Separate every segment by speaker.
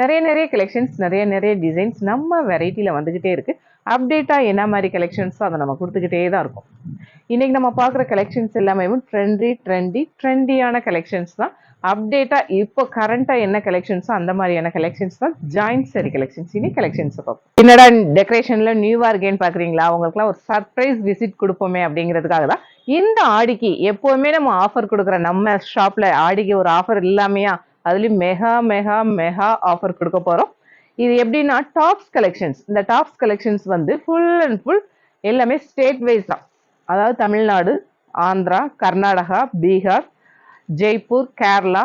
Speaker 1: நிறைய நிறைய கலெக்ஷன்ஸ் நிறைய நிறைய டிசைன்ஸ் நம்ம வெரைட்டியில் வந்துக்கிட்டே இருக்குது அப்டேட்டாக என்ன மாதிரி கலெக்ஷன்ஸோ அதை நம்ம கொடுத்துக்கிட்டே தான் இருக்கும். இன்றைக்கி நம்ம பார்க்குற கலெக்ஷன்ஸ் எல்லாமே ட்ரெண்டி ட்ரெண்டி ட்ரெண்டியான கலெக்ஷன்ஸ் தான். அப்டேட்டாக இப்போ கரண்ட்டாக என்ன கலெக்ஷன்ஸோ அந்த மாதிரியான கலெக்ஷன்ஸ் தான். ஜாயின்ட் சரி கலெக்ஷன்ஸ் இனி கலெக்ஷன்ஸ் பார்ப்போம். என்னடா டெக்கரேஷனில் நியூவாக இருக்கேன்னு பார்க்குறீங்களா? அவங்களுக்குலாம் ஒரு சர்ப்ரைஸ் விசிட் கொடுப்போமே அப்படிங்கிறதுக்காக தான் இந்த ஆடிக்கு எப்போவுமே நம்ம ஆஃபர் கொடுக்குற நம்ம ஷாப்பில் ஆடிக்கு ஒரு ஆஃபர் இல்லாமையா அதுலேயும் மெகா மெகா மெகா ஆஃபர் கொடுக்க போகிறோம் இது எப்படின்னா டாப்ஸ் கலெக்ஷன்ஸ் இந்த டாப்ஸ் கலெக்ஷன்ஸ் வந்து ஃபுல் அண்ட் ஃபுல் எல்லாமே ஸ்டேட் வைஸ் தான். அதாவது தமிழ்நாடு ஆந்திரா கர்நாடகா பீகார் ஜெய்ப்பூர் கேரளா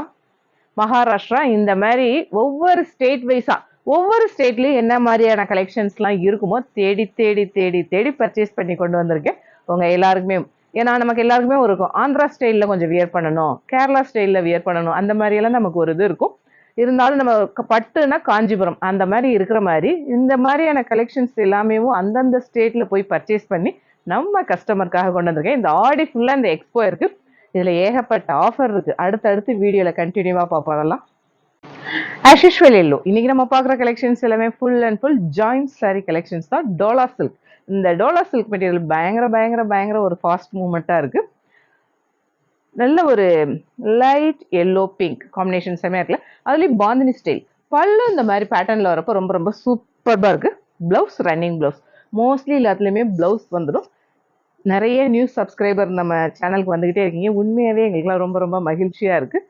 Speaker 1: மகாராஷ்டிரா இந்த மாதிரி ஒவ்வொரு ஸ்டேட் வைஸாக ஒவ்வொரு ஸ்டேட்லேயும் என்ன மாதிரியான கலெக்ஷன்ஸ்லாம் இருக்குமோ தேடி தேடி தேடி தேடி பர்ச்சேஸ் பண்ணி கொண்டு வந்திருக்கேன். உங்கள் எல்லாருக்குமே ஏன்னா நமக்கு எல்லாருக்குமே ஒரு இருக்கும். ஆந்திரா ஸ்டைலில் கொஞ்சம் வியர் பண்ணணும். கேரளா ஸ்டைலில் வியர் பண்ணணும். அந்த மாதிரியெல்லாம் நமக்கு ஒரு இது இருக்கும். இருந்தாலும் நம்ம பட்டுனா காஞ்சிபுரம். அந்த மாதிரி இருக்கிற மாதிரி இந்த மாதிரியான கலெக்ஷன்ஸ் எல்லாமே அந்தந்த ஸ்டேட்டில் போய் பர்ச்சேஸ் பண்ணி நம்ம கஸ்டமருக்காக கொண்டு வந்திருக்கேன். இந்த ஆடி ஃபுல்லாக இந்த எக்ஸ்போ இருக்குது இதில் ஏகப்பட்ட ஆஃபர் இருக்குது அடுத்தடுத்து வீடியோவில் கண்டினியூவாக பார்ப்போம். அதெல்லாம் ஆஸ் யூஷுவல் எல்லோ இன்னைக்கு நம்ம பார்க்குற கலெக்ஷன்ஸ் எல்லாமே full and full joint sari collections தான். டோலா சில்க் இந்த டோலா சில்க் மெட்டீரியல் பயங்கர பயங்கர பயங்கர ஒரு ஃபாஸ்ட் மூமெண்ட்டாக இருக்குது நல்ல ஒரு லைட் எல்லோ பிங்க் காம்பினேஷன் செமையாக இருக்குல்ல? அதுலேயும் பாந்தினி ஸ்டைல் பல்லு இந்த மாதிரி பேட்டர்னில் வரப்போ ரொம்ப ரொம்ப சூப்பராக இருக்குது ப்ளவுஸ் ரன்னிங் ப்ளவுஸ் மோஸ்ட்லி எல்லாத்துலேயுமே ப்ளவுஸ் வந்துடும். நிறைய நியூ சப்ஸ்கிரைபர் நம்ம சேனலுக்கு வந்துக்கிட்டே இருக்கீங்க. உண்மையாகவே எங்களுக்குலாம் ரொம்ப ரொம்ப மகிழ்ச்சியாக இருக்குது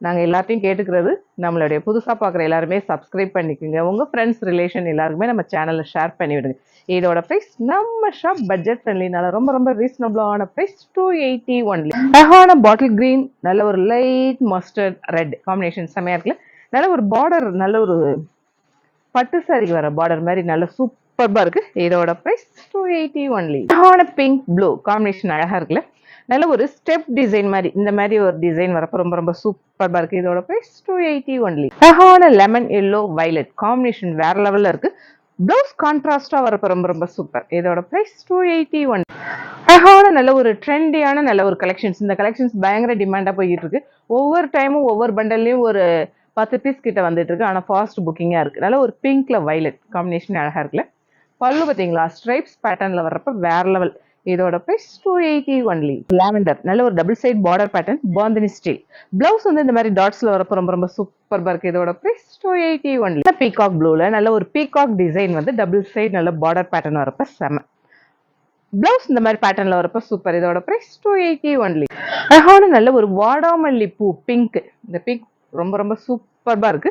Speaker 1: நாங்கள் எல்லாத்தையும் கேட்டுக்கிறது நம்மளுடைய புதுசாக பார்க்குற எல்லாருமே சப்ஸ்கிரைப் பண்ணிக்கோங்க. உங்கள் ஃப்ரெண்ட்ஸ் ரிலேஷன் எல்லாருக்குமே நம்ம சேனலை ஷேர் பண்ணி விடுங்க இதோட ப்ரைஸ் நம்ம ஷாப் பட்ஜெட் ஃப்ரெண்ட்லினால ரொம்ப ரொம்ப ரீசனபிளான ப்ரைஸ் டூ எயிட்டி ஒன்லி அழகான பாட்டில் க்ரீன் நல்ல ஒரு லைட் மஸ்டர்ட் ரெட் காம்பினேஷன் செம்மையாக இருக்குல்ல? நல்ல ஒரு பார்டர் நல்ல ஒரு பட்டு சாரிக்கு வர பார்டர் மாதிரி நல்ல சூப்பர்பாக இருக்குது இதோட ப்ரைஸ் டூ எயிட்டி ஒன்லி அழகான பிங்க் ப்ளூ காம்பினேஷன் அழகாக இருக்குல்ல? நல்ல ஒரு ஸ்டெப் டிசைன் மாதிரி. இந்த மாதிரி ஒரு டிசைன் வரப்ப ரொம்ப ரொம்ப சூப்பர்பா இருக்கு. இதோட பிரைஸ் டூ எயிட்டி ஒன்லி அழகான லெமன் எல்லோ வைலட் காம்பினேஷன் வேற லெவல்ல இருக்கு. ப்ளவுஸ் கான்ட்ராஸ்டா வரப்ப ரொம்ப ரொம்ப சூப்பர் இதோட பிரைஸ் டூ எயிட்டி ஒன் அழகான நல்ல ஒரு ட்ரெண்டியான நல்ல ஒரு கலெக்ஷன்ஸ் இந்த கலெக்ஷன்ஸ் பயங்கர டிமாண்டாக போயிட்டு இருக்கு. ஒவ்வொரு டைமும் ஒவ்வொரு பண்டல்லையும் ஒரு பத்து பீஸ் கிட்ட வந்துட்டு இருக்கு. ஆனால் ஃபாஸ்ட் புக்கிங்காக இருக்கு. நல்ல ஒரு பிங்க்ல வைலட் காம்பினேஷன் அழகா இருக்குல்ல. பல்லு பார்த்தீங்களா? ஸ்ட்ரைப்ஸ் பேட்டர்ன்ல வர்றப்ப வேற லெவல் இதோட price two eighty only lavender நல்ல ஒரு double side border pattern bandhani steel blouse வந்து இந்த மாதிரி டாட்ஸ்ல வரப்போ ரொம்ப ரொம்ப சூப்பர் இருக்குது இதோட price two eighty only peacock ப்ளூல நல்ல ஒரு பீகாக் டிசைன் வந்து டபுள் சைட் நல்ல பார்டர் பேட்டர்ன் வரப்ப செம. பிளவுஸ் இந்த மாதிரி பேட்டர்ன்ல வரப்ப சூப்பர் இதோட ப்ரைஸ் டூ எயிட்டி ஒன்லி அழகான நல்ல ஒரு வாடாமல்லி பூ பிங்க் இந்த பிங்க் ரொம்ப ரொம்ப சூப்பர்பா இருக்கு.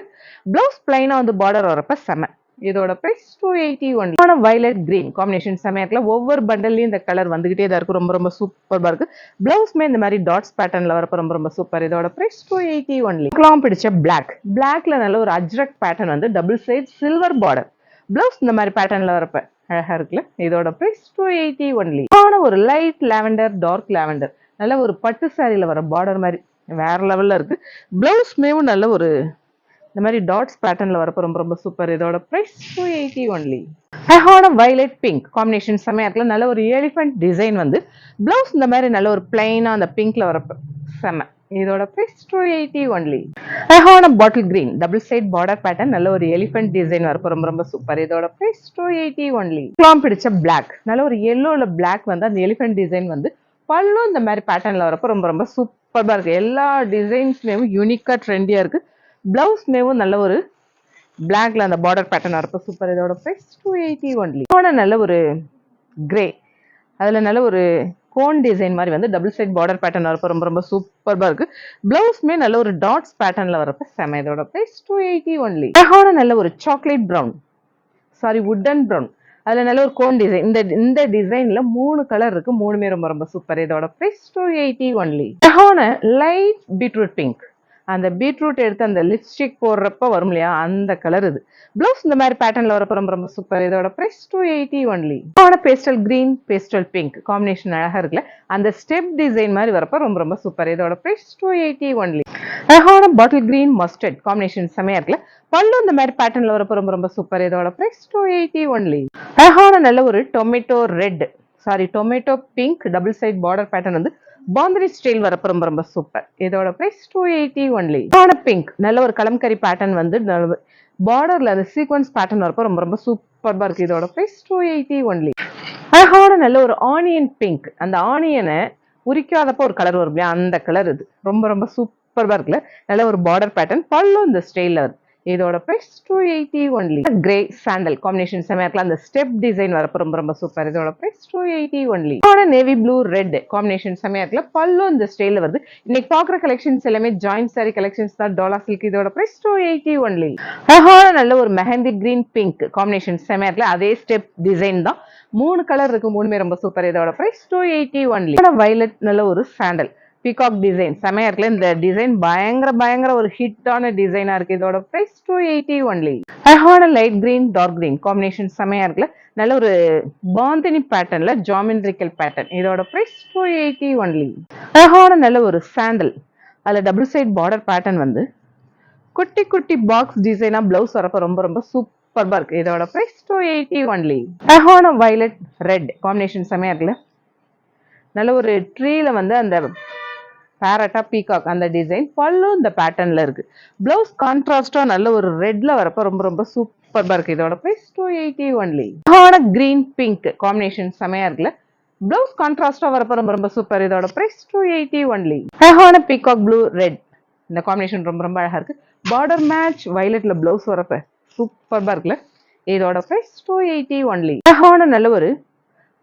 Speaker 1: பிளவுஸ் பிளைனா வந்து பார்டர் வரப்ப செம. இதோட price two eighty one violet green combination செமையா இருக்குல்ல ஒவ்வொரு பண்டல்லையும் இந்த கலர் வந்துகிட்டே தான் இருக்கு ரொம்ப ரொம்ப சூப்பர்பா இருக்கு. பிளவுஸ்மே இந்த மாதிரி டாட்ஸ் பேட்டர்ன்ல வரப்ப ரொம்ப ரொம்ப சூப்பர் இதோட பிரைஸ் டூ எயிட்டி ஒன்லி கிளாம் பிடிச்ச பிளாக் பிளாக்ல நல்ல ஒரு அஜ்ரக் பேட்டர்ன் வந்து double side silver border blouse இந்த மாதிரி பேட்டர்ன்ல வரப்ப அழகா இருக்குல்ல? இதோட பிரைஸ் டூ எயிட்டி ஒன்லி ஆன ஒரு லைட் லாவெண்டர் டார்க் லாவெண்டர் நல்ல ஒரு பட்டு சாரியில வர பார்டர் மாதிரி வேற லெவல்ல இருக்கு. பிளவுஸ்மேவும் நல்ல ஒரு இந்த மாதிரி டாட்ஸ் பேட்டர்ன்ல வரப்போ ரொம்ப ரொம்ப சூப்பர் இதோட ப்ரைஸ் டூ எயிட்டி ஒன்லி அழகான வயலட் பிங்க் காம்பினேஷன் செமையா இருக்குல்ல. நல்ல ஒரு எலிஃபென்ட் டிசைன் வந்து ப்ளவுஸ் இந்த மாதிரி நல்ல ஒரு பிளைனாக அந்த பிங்க்ல வரப்போ செம இதோட ப்ரைஸ் டூ எயிட்டி ஒன்லி அழகான bottle green double side border pattern நல்ல ஒரு எலிஃபென்ட் டிசைன் வரப்போ ரொம்ப ரொம்ப சூப்பர் இதோட ப்ரைஸ் டூ எயிட்டி ஒன்லி கிளாம் பிடிச்ச பிளாக் நல்ல ஒரு எல்லோவில் பிளாக் வந்து அந்த எலிஃபென்ட் டிசைன் வந்து பல்லும் இந்த மாதிரி பேட்டர்ன்ல வரப்போ ரொம்ப ரொம்ப சூப்பராக இருக்கு. எல்லா டிசைன்ஸ்மேவும் யூனிக்கா ட்ரெண்டியா இருக்கு பிளவுஸ்மேவும் நல்ல ஒரு பிளாக்ல அந்த பார்டர் பேட்டர்னாக இருக்கும் சூப்பர் இதோட ப்ரைஸ் டூ எயிட்டி ஒன்லி நல்ல ஒரு கிரே அதில் நல்ல ஒரு கோன் டிசைன் மாதிரி வந்து டபுள் சைட் பார்டர் பேட்டர்ன் வரப்ப ரொம்ப ரொம்ப சூப்பராக இருக்கு. பிளவுஸ்மே நல்ல ஒரு டாட்ஸ் பேட்டர்னில் வரப்ப செம. இதோட ப்ரைஸ் டூ எயிட்டி ஒன்லி அழகான நல்ல ஒரு chocolate brown sari wooden brown அதில் நல்ல ஒரு கோன் டிசைன் இந்த இந்த டிசைனில் மூணு கலர் இருக்கு. மூணுமே ரொம்ப ரொம்ப சூப்பர் இதோட ப்ரைஸ் டூ எயிட்டி ஒன்லி அழகான லைட் பீட்ரூட் பிங்க் அந்த பீட்ரூட் எடுத்து அந்த லிப்ஸ்டிக் போடுறப்ப வரும் இல்லையா? அந்த கலர் இது. ப்ளவுஸ் இந்த மாதிரி பேட்டர்னில் வரப்போ ரொம்ப ரொம்ப சூப்பர் இதோட ப்ரைஸ் டூ எயிட்டி ஒன்லி ஆன pastel green pastel pink combination அழகாக இருக்குல்ல? அந்த ஸ்டெப் டிசைன் மாதிரி வரப்போ ரொம்ப ரொம்ப சூப்பர் இதோட ப்ரைஸ் டூ எயிட்டி ஒன்லி அழகான பாட்டில் கிரீன் மஸ்டர்ட் காம்பினேஷன் செமையா இருக்குல்ல? பல்லு இந்த மாதிரி பேட்டர்னில் வரப்போ ரொம்ப ரொம்ப சூப்பர் இதோட ப்ரைஸ் டூ எயிட்டி ஒன்லி அழகான நல்ல ஒரு tomato red sari tomato pink double side border pattern வந்து பாந்தரி ஸ்டைல் வரப்ப ரொம்ப ரொம்ப சூப்பர் இதோட price two eighty only pink நல்ல ஒரு கலம்கரி பேட்டர்ன் வந்து பார்டர்ல அந்த சீக்வன்ஸ் பேட்டர்ன் வரப்போ ரொம்ப ரொம்ப சூப்பர்பா இருக்கு. இதோட பிரைஸ் டூ எயிட்டி ஒன்லி அழகான நல்ல ஒரு ஆனியன் பிங்க் அந்த ஆனியனை உரிக்காதப்போ ஒரு கலர் வரும் இல்லையா? அந்த கலர் இது. ரொம்ப ரொம்ப சூப்பர்பா இருக்குல்ல? நல்ல ஒரு பார்டர் பேட்டர்ன் பல்லும் இந்த ஸ்டைல வருது. இதோட price two eighty only grey sandal combination செமையா இருக்கலாம். அந்த ஸ்டெப் டிசைன் வரப்ப ரொம்ப ரொம்ப சூப்பர் இதோட price two eighty only navy blue red combination செமையா இருக்கல பல்லு இந்த ஸ்டைல வருது. இன்னைக்கு பாக்குற கலெக்ஷன்ஸ் எல்லாமே ஜாயிண்ட் சாரி கலெக்ஷன்ஸ் தான். டாலா சில்க் இதோட பிரைஸ் டூ எயிட்டி ஒன்லி அழகான நல்ல ஒரு மெஹந்தி கிரீன் பிங்க் காம்பினேஷன் செமையா இருக்கல அதே ஸ்டெப் டிசைன் தான். மூணு கலர் இருக்கு. மூணுமே ரொம்ப சூப்பர் இதோட price two eighty only violet நல்ல ஒரு சாண்டல் பீகாக் டிசைன் செமையா இருக்குல்ல இந்த டிசைன் பயங்கர பயங்கர ஒரு ஹிட்டான டிசைனா இருக்கு. இதோட பிரைஸ் டூ எயிட்டி ஒன்லி அழகான light green dark green combination செமையா இருக்குல்ல நல்ல ஒரு பாந்தினி பேட்டர்ன்ல ஜாமெண்ட்ரிக்கல் பேட்டர்ன் இதோட பிரைஸ் டூ எயிட்டி ஒன்லி அழகான நல்ல ஒரு சாண்டல் அதில் டபுள் சைட் பார்டர் பேட்டர்ன் வந்து குட்டி குட்டி பாக்ஸ் டிசைனா பிளவுஸ் வரப்ப ரொம்ப ரொம்ப சூப்பர்பா இருக்கு. இதோட பிரைஸ் டூ எயிட்டி ஒன்லி அழகான வயலட் ரெட் காம்பினேஷன் செமையா இருக்குல்ல நல்ல ஒரு ட்ரீல வந்து அந்த பேரட்டா பீகாக் அந்த டிசைன் பல்லும் இந்த பேட்டர்ன்ல இருக்கு. ப்ளவுஸ் கான்ட்ராஸ்டாக நல்ல ஒரு ரெட்ல வரப்ப ரொம்ப ரொம்ப சூப்பராக இருக்கு. இதோட price two eighty only green pink combination செமையா இருக்குல்ல. ப்ளவுஸ் கான்ட்ராஸ்டாக வரப்ப ரொம்ப ரொம்ப சூப்பர் இதோட ப்ரைஸ் டூ எயிட்டி ஒன்லி அழகான பீகாக் ப்ளூ ரெட் இந்த காம்பினேஷன் ரொம்ப ரொம்ப அழகாக இருக்கு. பார்டர் மேட்ச் வயலட்டில் ப்ளவுஸ் வரப்ப சூப்பராக இருக்குல்ல. இதோட ப்ரைஸ் டூ எயிட்டி ஒன்லி அழகான நல்ல ஒரு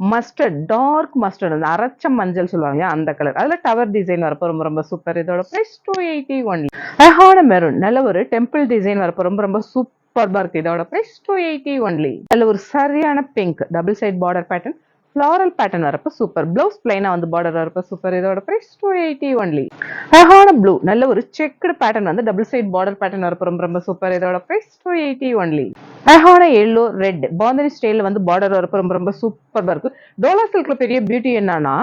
Speaker 1: மஸ்டர்ட் டார்க் மஸ்டர்ட் அந்த அரைச்ச மஞ்சள் சொல்லுவாங்க அந்த கலர் அதில் டவர் டிசைன் வரப்போ ரொம்ப ரொம்ப சூப்பர் இதோட ப்ரைஸ் டூ எயிட்டி ஒன்லி அழகான மெரூன் நல்ல ஒரு டெம்பிள் டிசைன் வரப்போ ரொம்ப ரொம்ப சூப்பர்பா இருக்கு. இதோட ப்ரைஸ் டூ எயிட்டி ஒன்லி அதில் ஒரு சரியான pink double side border pattern floral pattern வரப்ப சூப்பர் ப்ளவுஸ் பிளைனா வந்து பார்டர் வரப்ப சூப்பர் இதோட பிரைஸ் டூ எயிட்டி ஒன்லி அழகான ப்ளூ நல்ல ஒரு செக்குடு பேட்டர்ன் வந்து டபுள் சைட் பார்டர் பேட்டர்ன் வரப்ப ரொம்ப ரொம்ப சூப்பர் இதோட பிரைஸ் டூ எயிட்டி ஒன்லி அழகான எல்லோ ரெட் பாந்தனி ஸ்டைலில் வந்து பார்டர் வரப்போ ரொம்ப ரொம்ப சூப்பராக இருக்கும். டோலா சில்க்ல பெரிய பியூட்டி என்னன்னா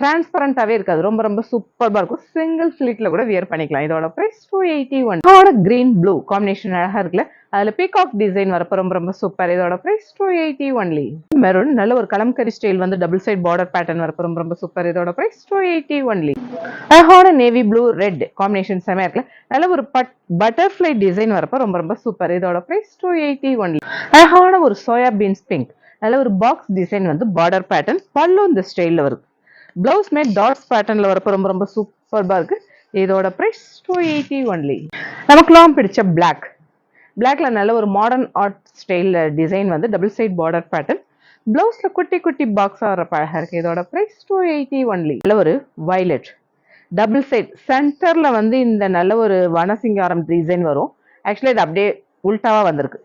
Speaker 1: டிரான்ஸ்பரண்டாவே இருக்காது. ரொம்ப ரொம்ப சூப்பர்பா இருக்கும். சிங்கிள் ஸ்லீட்ல கூட வியர் பண்ணிக்கலாம். இதோட price two eighty one green blue combination அழகா இருக்குல்ல? அதுல பீகாக் டிசைன் வரப்ப ரொம்ப ரொம்ப சூப்பர் இதோட price two eighty only maroon நல்ல ஒரு கலம்கரி ஸ்டைல் வந்து டபுள் சைட் பார்டர் பேட்டர்ன் வரப்ப ரொம்ப ரொம்ப சூப்பர் இதோட பிரைஸ் டூ எயிட்டி ஒன்லி அழகான நேவி ப்ளூ ரெட் காம்பினேஷன் செமையா இருக்குல்ல? நல்ல ஒரு பட் பட்டர்ஃப்ளை டிசைன் வரப்ப ரொம்ப ரொம்ப சூப்பர் இதோட பிரைஸ் டூ எயிட்டி ஒன்லி அழகான ஒரு சோயா பீன்ஸ் பிங்க் நல்ல ஒரு பாக்ஸ் டிசைன் வந்து பார்டர் பேட்டர்ன் பல்லு இந்த ஸ்டைலில் வருது ப்ளவுஸ் மேட் டாட்ஸ் பேட்டர்னில் வரப்போ ரொம்ப ரொம்ப சூப்பர்பாக இருக்குது இதோட ப்ரைஸ் டூ எயிட்டி ஒன்லி நமக்குலாம் பிடிச்ச பிளாக் பிளாக்ல நல்ல ஒரு மாடர்ன் ஆர்ட் ஸ்டைலில் டிசைன் வந்து டபுள் சைட் பார்டர் பேட்டர்ன் ப்ளவுஸில் குட்டி குட்டி பாக்ஸாக வர அழகாக இருக்குது இதோட ப்ரைஸ் டூ எயிட்டி ஒன்லி நல்ல ஒரு வயலட் டபுள் சைட் சென்டரில் வந்து இந்த நல்ல ஒரு வனசிங்காரம் டிசைன் வரும். ஆக்சுவலி இது அப்படியே உல்ட்டாவாக வந்திருக்கு.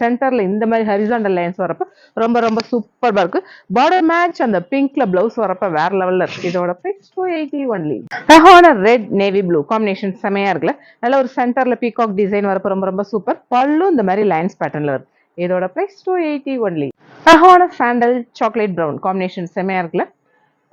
Speaker 1: சென்டர்ல இந்த மாதிரி ஹரிசாண்டல் லைன்ஸ் வரப்போ ரொம்ப ரொம்ப சூப்பர்பா இருக்கு. பார்டர் மேட்ச் அந்த பிங்க்ல பிளவுஸ் வரப்போ வேற லெவல்ல இருக்கு. இதோட பிரைஸ் டூ எயிட்டி ஒன்லி ரஹான ரெட் நேவி ப்ளூ காம்பினேஷன் செமையா இருக்குல்ல? நல்ல ஒரு சென்டர்ல பீகாக் டிசைன் வரப்போ ரொம்ப ரொம்ப சூப்பர் பல்லும் இந்த மாதிரி லைன்ஸ் பேட்டர்ன்ல இருக்கு. இதோட பிரைஸ் டூ எயிட்டி ஒன்லி ரஹான சாண்டல் சாக்லேட் ப்ரௌன் காம்பினேஷன் செமையா இருக்குல்ல?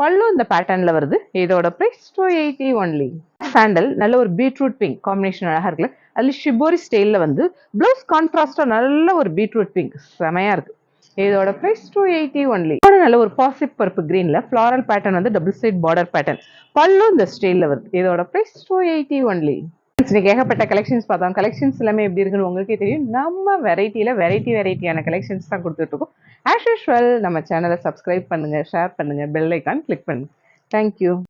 Speaker 1: பல்லும் இந்த பேட்டர்ன்ல வருது. இதோட price two eighty only sandal நல்ல ஒரு பீட்ரூட் பிங்க் காம்பினேஷன் அழகாக இருக்குல்ல. அதில் ஷிபோரி ஸ்டைலில் வந்து ப்ளவுஸ் கான்ட்ராஸ்டாக நல்ல ஒரு பீட்ரூட் பிங்க் செமையாக இருக்குது இதோட ப்ரைஸ் டூ எயிட்டி ஒன்லி நல்ல ஒரு பாசிப் பருப்பு கிரீன்ல ஃப்ளாரல் பேட்டர்ன் வந்து டபுள் சைட் பார்டர் பேட்டர்ன் பல்லும் இந்த ஸ்டைலில் வருது. இதோட ப்ரைஸ் டூ எயிட்டி ஒன்லி இன்னைக்கு ஏகப்பட்ட கலெக்ஷன்ஸ் பார்த்தோம். கலெக்ஷன்ஸ் எல்லாமே எப்படி இருக்குன்னு உங்களுக்கே தெரியும். நம்ம வெரைட்டியில் வெரைட்டி வெரைட்டியான கலெக்ஷன்ஸ் தான் கொடுத்துட்ருக்கோம் ஆஸ் யூஷுவல் நம்ம சேனலை சப்ஸ்கிரைப் பண்ணுங்கள் ஷேர் பண்ணுங்கள் பெல் ஐக்கான் கிளிக் பண்ணுங்கள் தேங்க்யூ